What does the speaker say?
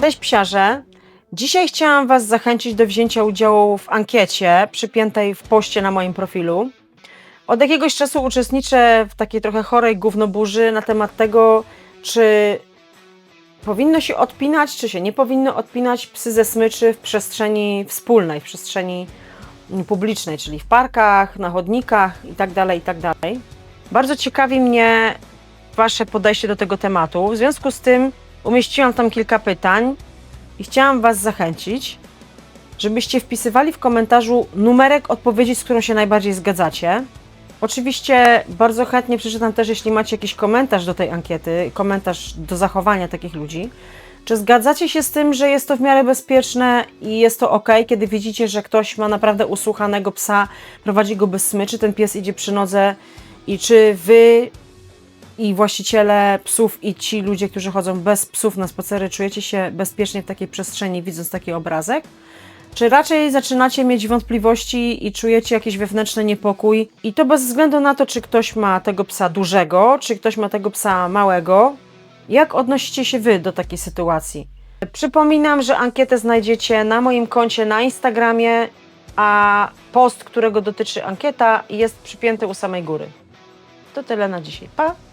Cześć psiarze. Dzisiaj chciałam Was zachęcić do wzięcia udziału w ankiecie przypiętej w poście na moim profilu. Od jakiegoś czasu uczestniczę w takiej trochę chorej gównoburzy na temat tego, czy powinno się odpinać, czy się nie powinno odpinać psy ze smyczy w przestrzeni wspólnej, w przestrzeni publicznej, czyli w parkach, na chodnikach itd. itd. Bardzo ciekawi mnie Wasze podejście do tego tematu. W związku z tym umieściłam tam kilka pytań i chciałam Was zachęcić, żebyście wpisywali w komentarzu numerek odpowiedzi, z którą się najbardziej zgadzacie. Oczywiście bardzo chętnie przeczytam też, jeśli macie jakiś komentarz do tej ankiety, komentarz do zachowania takich ludzi. Czy zgadzacie się z tym, że jest to w miarę bezpieczne i jest to ok, kiedy widzicie, że ktoś ma naprawdę usłuchanego psa, prowadzi go bez smyczy, ten pies idzie przy nodze i czy wy i właściciele psów i ci ludzie, którzy chodzą bez psów na spacery, czujecie się bezpiecznie w takiej przestrzeni, widząc taki obrazek? Czy raczej zaczynacie mieć wątpliwości i czujecie jakiś wewnętrzny niepokój? I to bez względu na to, czy ktoś ma tego psa dużego, czy ktoś ma tego psa małego. Jak odnosicie się wy do takiej sytuacji? Przypominam, że ankietę znajdziecie na moim koncie na Instagramie, a post, którego dotyczy ankieta, jest przypięty u samej góry. To tyle na dzisiaj. Pa!